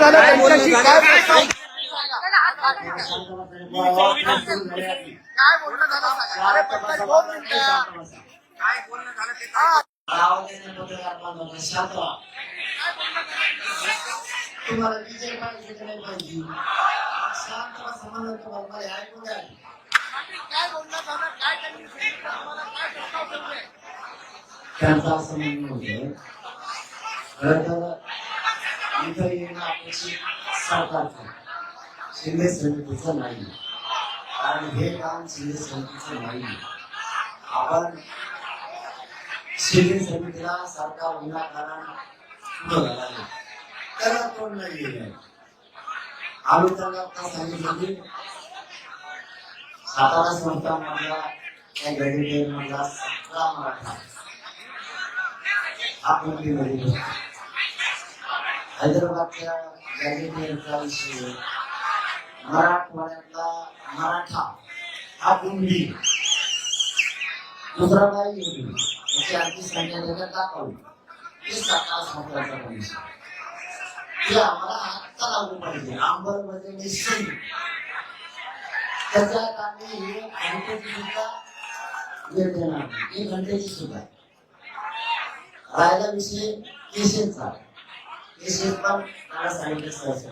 झालं त्यांच्याशी काय काय बोलणं झालं सांगा. अरे पटकन दोन मिनिटं. काय बोलणं झालं ते सांगा. तुम्हाला विजय पाहिजे नाही शांत तुम्हाला ऐकून. काय बोलणं झालं काय त्यांनी आम्हाला काय प्रस्ताव त्यांचं असं म्हणणं होतं खरं तर इथं येणं अपेक्षित सरकारचं शिंदे समितीचं नाही कारण हे काम शिंदे समितीचं नाही आपण शिंदे समितीला सरकार विनाकारण पुढं घालावे त्याला कोण नाही गेलं आम्ही त्यांना आता सांगितलं की सातारा संस्थांमधला त्या गडितेमधला सगळा मराठा आकृतीमध्ये होता. हैदराबादच्या गॅजेटियरचा विषय मराठवाड्यातला मराठा हा कुंडी दुसरा काही होती याची आणखी संख्या त्याच्यात दाखवली. हे सातारा महत्त्वाचा विषय ते आम्हाला आत्ता लागू पाहिजे अंबरमध्ये निश्चित त्याच्या कारणे हे घंटेची सुद्धा वेळ देणार एक घंटेची सुद्धा राहिला विषय केशेचा पण मला सांगितलं सहज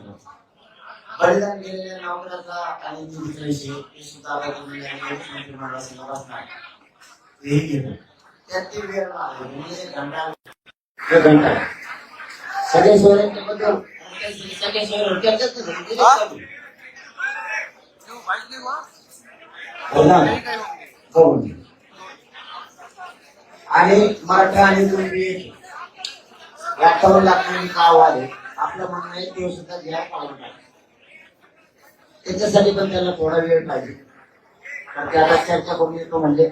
बलिदान केलेल्या नोकराचा आणि दुसरा विषय हे सुद्धा आता तुम्ही मंत्रिमंडळासमोर असणार तेही घेतो त्यात ते वेळ मागेल म्हणजे एक घंटा एक घंटा सगळे सोयऱ्यांच्या बद्दल सगळे नाही झाले. तू दे. आणि मराठा आणि कुणबी एक व्याख्यावर लागणारी का आव्हान आहे आपलं म्हणणं आहे ते सुद्धा घ्या पाळून टाका. त्याच्यासाठी पण त्याला थोडा वेळ पाहिजे. कारण ते चर्चा करून येतो म्हणजे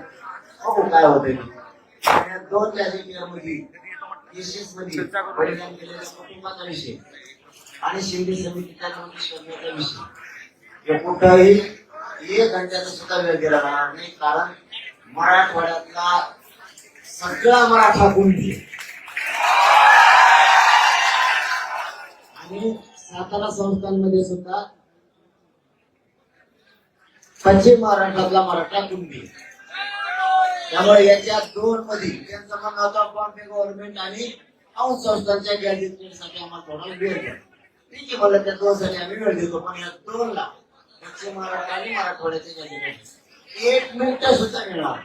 बघू काय होतंय ते. दोन गॅजेटियरमध्ये मध्ये बलिदान केलेल्या कुटुंबाचा विषय आणि शिंदे समितीच्या नोटीस करण्याचा विषय. हे कुठंही एक घंट्याचा सुद्धा वेळ दिला जाणार नाही. कारण मराठवाड्यातला सगळा मराठा कुंडी आणि सातारा संस्थांमध्ये सुद्धा पश्चिम महाराष्ट्रातला मराठा कुंभी त्यामुळे याच्या दोन मध्ये त्यांचं म्हणणं होतं बॉम्बे गव्हर्नमेंट आणि औंध संस्थांच्या गॅजेटसाठी आम्हाला थोडा वेळ द्या. ठीक आहे मला त्या दोन आम्ही वेळ देतो पण या दोन ला पश्चिम महाराष्ट्र आणि मराठवाड्याचे गॅजेट एक मिनिट सुद्धा मिळणार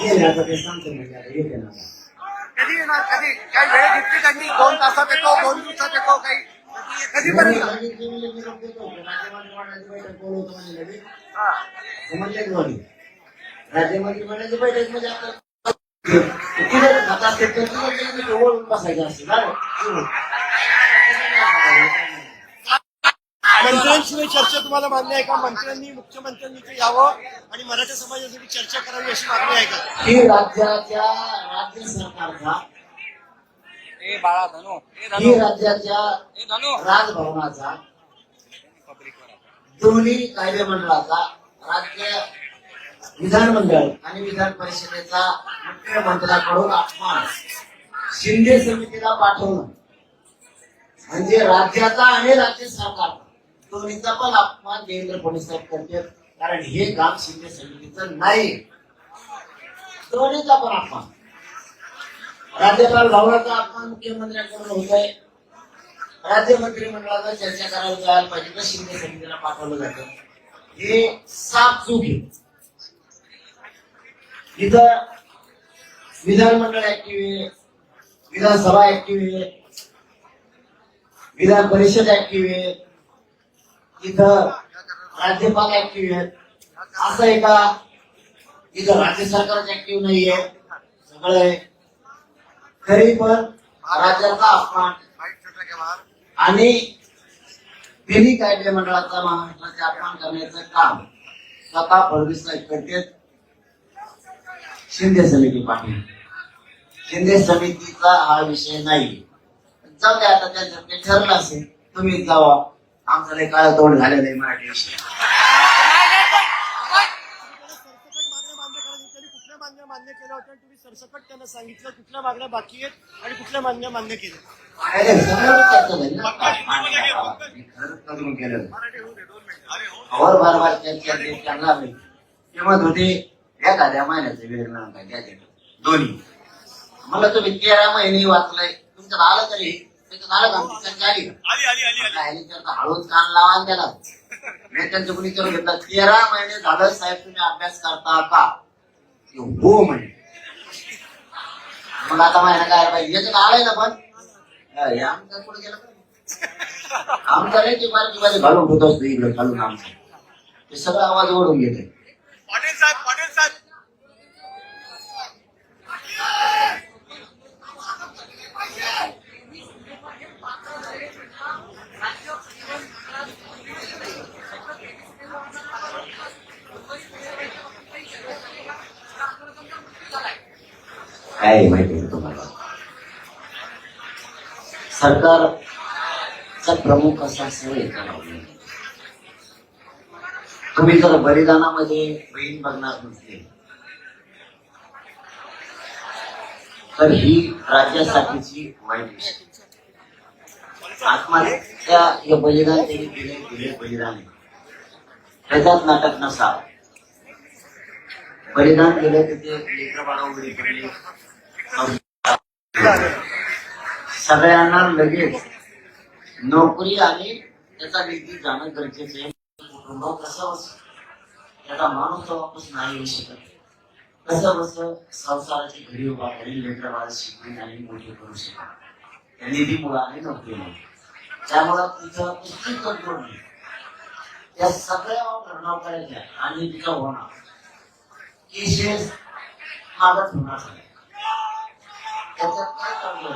गेले आता ते सांगतो म्हणजे आता येते ना कधी येणार? कधी? काही वेळ घेतली त्यांनी? दोन तासात येतो दोन दिवसात येतो काही? कधी पर्यंत हा. राज्यामध्ये म्हणायची बैठक म्हणजे आपल्याला तिथे असेल बसायचं असतं झालं? मंत्र्यांशिवाय चर्चा तुम्हाला मान्य आहे का? मंत्र्यांनी मुख्यमंत्र्यांनी इथे यावं आणि मराठा समाजासाठी चर्चा करावी अशी मागणी आहे का? ही राज्याच्या राज्य सरकारचा ए बाळा धनु. ही राज्याच्या राजभवनाचा दोन्ही कायदेमंडळाचा राज्य विधानमंडळ आणि विधान परिषदेचा मुख्यमंत्र्याकडून अपमान शिंदे समितीला पाठवणं म्हणजे राज्याचा आणि राज्य सरकार दोन्हीचा पण अपमान देवेंद्र फडणवीस साहेब करतात कारण हे काम शिंदे समितीचं नाही. दोन्हीचा पण अपमान. राज्यपाल भवनाचा अपमान मुख्यमंत्र्यांकडून होत आहे राज्य मंत्रिमंडळाचा चर्चा करायला जायला पाहिजे तर शिंदे समितीला पाठवलं जातं. हे साफ चूक आहे. इथं विधानमंडळ ऍक्टिव्ह आहे. विधानसभा ऍक्टिव्ह आहे. विधान परिषद ऍक्टिव्ह आहे. इथं राज्यपाल ऍक्टिव्ह आहेत. असं आहे का? इथं राज्य सरकार ऍक्टिव्ह नाहीये. सगळं आहे. तरी पण राज्याचा अपमान आणि विधी कायदे मंडळाचा महाराष्ट्राचे अपमान करण्याचं काम स्वतः फडणवीस साहेब शिंदे समिती पाटील शिंदे समितीचा हा विषय नाही जाऊ द्या आता त्यांचं ते ठरलं असेल तुम्ही जावा. आमचं लय काळ तोंड झालेलं आहे मराठी विषय मान्य करायच्या त्यांनी कुठल्या मागण्या मान्य केल्या होत्या आणि तुम्ही सरसकट त्यांना सांगितलं कुठल्या मागण्या बाकी आहेत आणि कुठल्या मागण्या मान्य केल्या नाही, नाही, सगळ्यावर चर्चा झाली ना. मान्य आहे बाबा. मी खरंच करून केलं और बार बार चर्चा ते. त्यांना होते एखाद्या महिन्याचं काय. दोन्ही. मला तुम्ही तेरा महिने वाचलंय. तुमच्यात आलं तरी त्याच्यात आलं का चर्चा आली का आली आली आली. म्हटलं, ह्याने त्याचा हळूच कान लावा आणि त्याला. मी त्यांचं कुणी करून घेतलं. तेरा महिने झालं साहेब तुम्ही अभ्यास करता का? ते हो म्हणे. मग आता महिना काय पाहिजे याच्यात आलंय ना पण. आमचं गेलं. आमचा घालून होत असतो इकडे घालून आमचं. ते सगळं आवाज ओढून घेते पाटील साहेब पाटील साहेब. काय आहे माहिती आहे तुम्हाला? सरकारचा प्रमुख असा सवय तुम्ही जर बलिदानामध्ये बहीण बघणार नसते. तर ही राज्यासाठीची वाईट गोष्ट. आत्महत्या हे बलिदान त्यांनी दिले दिले बलिदान आहे. त्याच्यात नाटक नसा बलिदान दिलं की पडले. सगळ्यांना लगेच नोकरी आणि त्याचा निधी जाणं गरजेचं आहे. कुटुंब कसं बस त्याचा माणूस वापस नाही येऊ शकत. कसं बस संसाराची घरी उभा करी लेकर माझं शिकून आणि मोठी करू शकत त्या निधी मुळाने नोकरी त्यामुळं तिचं पुस्तक कंट्रोल नाही त्या सगळ्या करायच्या आणि तिचा होणार. केसेस मागत होणार सगळ्या त्याच्यात काय प्रॉब्लेम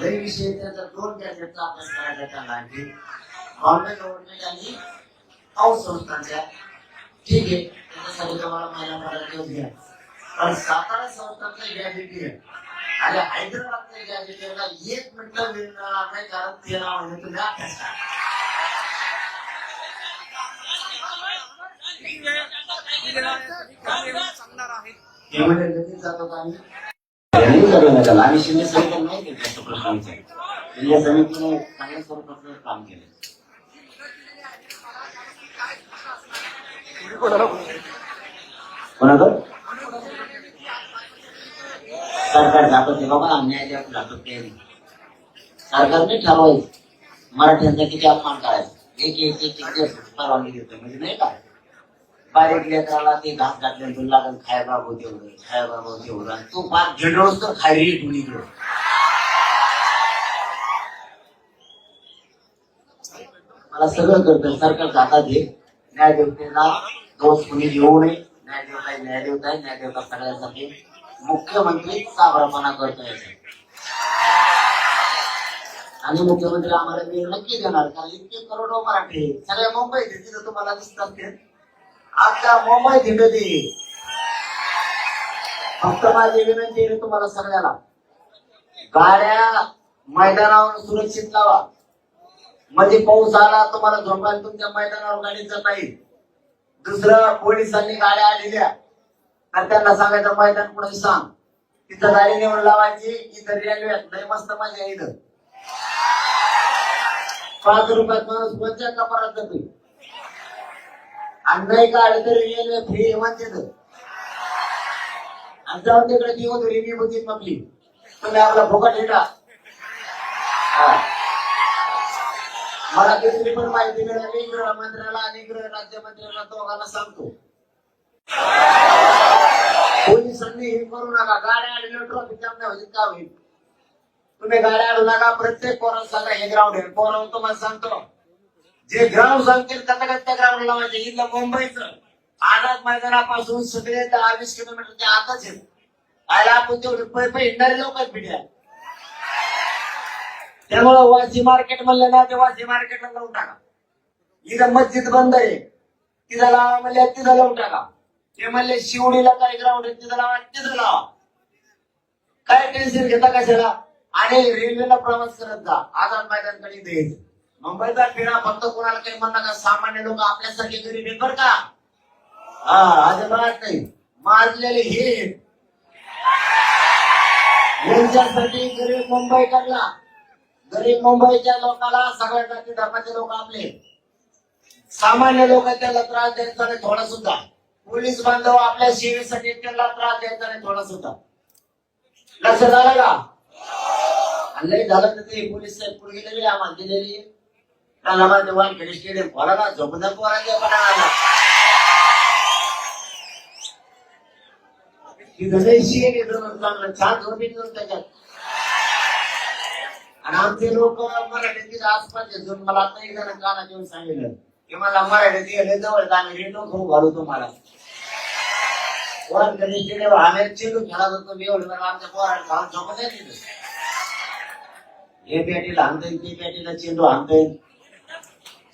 लई विषय त्याचा दोन गॅजेटचा अभ्यास करायचा त्यांना आणखी बॉम्बे गव्हर्नमेंट आणि पाऊस संस्थांच्या. ठीक आहे त्याच्यासाठी तुम्हाला महिना पगार घ्या पण सातारा संस्थांचं गॅजेट आहे. आणि हैदराबादच्या गॅजेटला एक मिनिट वेळ मिळणार नाही कारण तेरा महिने तुम्ही अभ्यास करा. सांगणार आहे हे म्हणजे लगेच जातो आम्ही यांनी सगळं नाही शिंदे समितीला नाही केलं प्रश्न विचार. शिंदे समितीने चांगल्या स्वरूपाचं काम केलं कोणाकडं सरकार जातं ते बाबा अन्याय द्या जातं ते सरकारने ठरवायचं मराठ्यांचा किती अपमान करायचा एक एक एक परवानगी देतो म्हणजे नाही का बारीक लेकराला ते घास घातले तुला लागल खाय बाबू तेवढं खाय बाबू तेवढं. तू पाच झेडोस तर खायरी कुणीकडे मला सगळं करतं सरकार जातात हे न्यायदेवतेला दोष कुणी देऊ नये. न्यायदेवता न्यायदेवता न्याय देवता सगळ्यासाठी मुख्यमंत्री साबरपणा करतोय आणि मुख्यमंत्री आम्हाला नक्की देणार कारण इतके करोडो मराठी आहेत. सगळ्या मुंबईत तिथं तुम्हाला दिसतात ते. आता मुंबईत हिंडती फक्त माझी विनंती आहे तुम्हाला सगळ्याला गाड्या मैदानावर सुरक्षित लावा. मध्ये पाऊस आला तुम्हाला झोपायला तुमच्या मैदानावर गाडी जात नाही. दुसरं पोलिसांनी गाड्या आलेल्या आणि त्यांना सांगायचं मैदान पुढे सांग. तिथं गाडी नेऊन लावायची इथं रेल्वे लय मस्त मजा इथं. पाच रुपयात माणूस कोणत्या कपारात जातोय. आणि नाही काढलं तरी रेल्वे फ्री म्हणते तर. आणि जाऊन तिकडे ती होती मी बघित आपली तुम्ही आपला फुकट ठेटा मला दुसरी पण माहिती मिळाली गृहमंत्र्याला आणि गृह राज्यमंत्र्याला दोघांना सांगतो पोलिसांनी हे करू नका गाड्या आलेल्या ट्रॉफिक जाम नाही का होईल तुम्ही गाड्या आणू नका प्रत्येक पोराला सांगा हे ग्राउंड आहे पोराला तुम्हाला सांगतो जे ग्राउंड सांगतील त्या त्या ग्राउंड लावायचं? इथलं मुंबईचं आझाद मैदानापासून सगळे दहा वीस किलोमीटरच्या आताच येत. आयला आपण तेवढे पै हिंडणारे लोक आहेत पिढ्या त्यामुळं वाशी मार्केट म्हणलं ना ते वाशी मार्केटला लावून टाका. इथं मस्जिद बंद आहे. तिथं लावा म्हणले तिथं लावून टाका. ते म्हणले शिवडीला काय ग्राउंड आहे तिथं लावा तिथं लावा. काय टेन्शन घेता कशाला? आणि रेल्वेला प्रवास करत जा. आझाद मैदानकडे द्यायचं मुंबईचा फिरा फक्त कोणाला काही म्हणणार का सामान्य लोक आपल्यासारखे गरीब आहेत बर का? हा अजिबात नाही. माजलेले हे. यांच्यासाठी गरीब मुंबईकरला गरीब मुंबईच्या लोकाला सगळ्या जाती धर्माचे लोक आपले. सामान्य लोक त्याला त्रास द्यायचा नाही थोडा सुद्धा पोलीस बांधव आपल्या सेवेसाठी त्याला त्रास द्यायचा नाही थोडा सुद्धा लक्ष झालं का? आणि झालं तर ते पोलीस साहेब पुढे गेलेली आम्हाला दिलेली. त्याला माझ्या वानखेडे स्टेडियम खोला ना झोपदा पोरांच्या पणाला तिथं लई चांगलं छान झोपीत त्याच्यात. आणि आमचे लोक मराठीतील आसपास मला आता एक जण काना येऊन सांगितलं की मला मराठीत गेले जवळ आम्ही रेटो खाऊ घालू तुम्हाला. कधी स्टेडियम आम्ही चेंडू खेळत होतो मी एवढं आमच्या पोरांना घालून झोपत आहे तिथं. हे बॅटीला हाणतोय ते बॅटीला चेंडू येईल.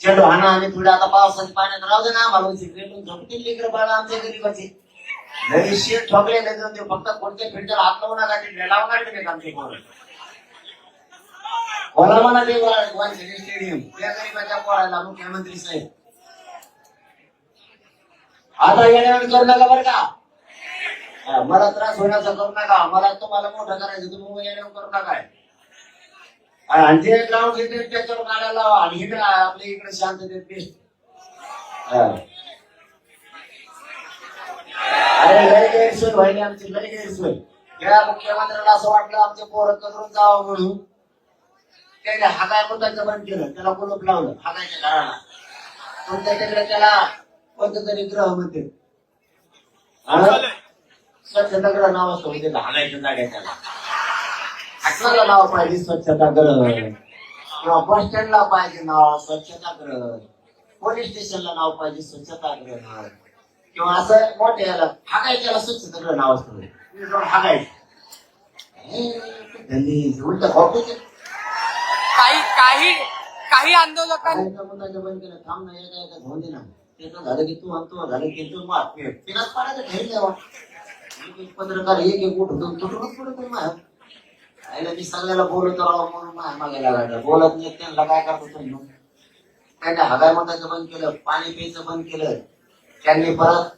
चेंडू हाणा आणि पुढे आता पावसाच्या पाण्यात राहू दे ना. आम्हाला सिक्रेटून झोपतील लेकर बाळा आमच्या गरीबाचे. नवी शेत ठोकले नाही ते फक्त कोणत्या फिल्टर हात लावू नका ते लावणार नाही आमचे पोरं मला म्हणा ते वानखेडे स्टेडियम त्या गरीबाच्या पोराला मुख्यमंत्री साहेब. आता येण्यावर करू नका बरं का? मला त्रास होण्याचा करू नका. मला तुम्हाला मोठं करायचं तुम्ही येण्यावर करू नका आणि जे ग्राउंड घेते त्याच्यावर गाड्या लावा आणि इकडे आपल्या इकडे शांततेत बेस्ट अरे लय गैरसोय व्हायली आमची लय गैरसोय. या मुख्यमंत्र्याला असं वाटलं आमचे पोरं करून जावं म्हणून. त्याने हागाय मुद्दाचं बंद केलं त्याला कुलूप लावलं हागायच्या घराला. तुमच्या तिकडे त्याला कोणतं तरी ग्रह म्हणते? स्वच्छता ग्रह नाव असतं म्हणजे हागायच्या जाग्या त्याला. हटवायला नाव पाहिजे स्वच्छता ग्रह किंवा बस स्टँडला पाहिजे नाव स्वच्छता ग्रह पोलीस स्टेशनला नाव पाहिजे स्वच्छता ग्रह किंवा असं मोठे याला हागायच्याला स्वच्छता ग्रह नाव असतं. तुम्ही हागायचं. उलटं खोटं काही काही काही आंदोलकांनी मुद्दाचं बंद केलं थांब ना एका एका धुवून दे ना त्याचं झालं की तू आणतो झालं की तू मग पिनात पाण्याचं एक पत्रकार एक एक उठ दोन तुटूनच पडतो माझ्या आईला मी सगळ्याला बोलत राहावं म्हणून माझ्या मागे लागायचं बोलत नाही त्यांना काय करतो तुम्ही? त्यांनी हगाय मताचं बंद केलं पाणी प्यायचं बंद केलं. त्यांनी परत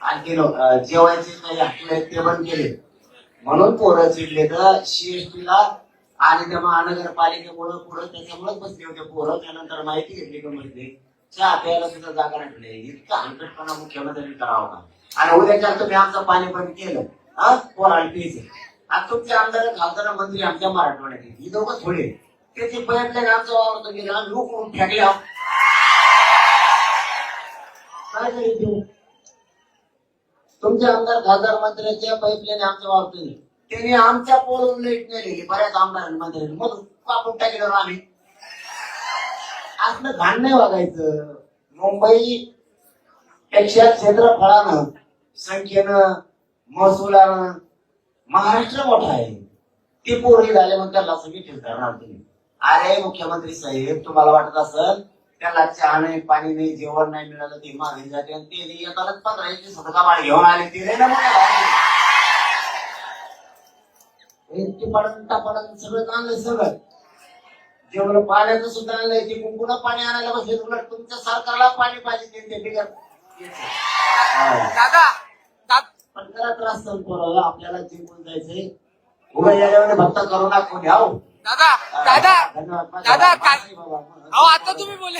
आणखी जेवायचे काही हटले ते बंद केले. म्हणून पोरं चिडले तर CST आणि त्या महानगरपालिकेमुळं पुढं त्याच्यामुळेच बसले होते पोरं. त्यानंतर माहिती घेतली का म्हणजे चहा प्यायला सुद्धा जागा राखले इतका हंकटपणा मुख्यमंत्र्यांनी करावा का? आणि उद्याच्या तुम्ही आमचं पाणी बंद केलं. हा पोराला प्यायचं. आणि तुमच्या आमदार खासदार मंत्री आमच्या मराठवाड्यात आहेत. ही दोघं थोडे त्याची पाईपलाईन वावर वावरत गेला आम्ही म्हणून फेकल्या काय तरी देऊ तुमचे आमदार खासदार मंत्र्याच्या पाईपलाईन आमच्या वावरत त्यांनी आमच्या पोळून लाइट नेलेली बऱ्याच आमदारांनी मंत्र्यांनी मग कापून टाकलं आम्ही. असलं घाण नाही वागायचं. मुंबई पेक्षा क्षेत्रफळानं संख्येनं महसुलानं महाराष्ट्र मोठा आहे. ती पोरगी झाले मग त्याला सगळी ठेवणार तुम्ही. अरे मुख्यमंत्री साहेब तुम्हाला वाटत असेल त्याला चहा नाही पाणी नाही जेवण नाही मिळालं ते मागे जाते आणि ते येतानाच पंधरा एक सदका बाळ घेऊन आले. ते लय ना सगळं आणलंय सगळं. जेवढं पाण्याचं सुद्धा आणलंय. ते कुंकुणं पाणी आणायला बसले तुला तुमच्या सरकारला पाणी पाहिजे ते- बिगर. दादा पण करा त्रास सहन पोराला आपल्याला जिंकून जायचंय. उभं याच्यामध्ये भक्त करू नका कोणी हो. दादा दादा धन्यवाद. दादा, काय-. अहो आता तुम्ही बोले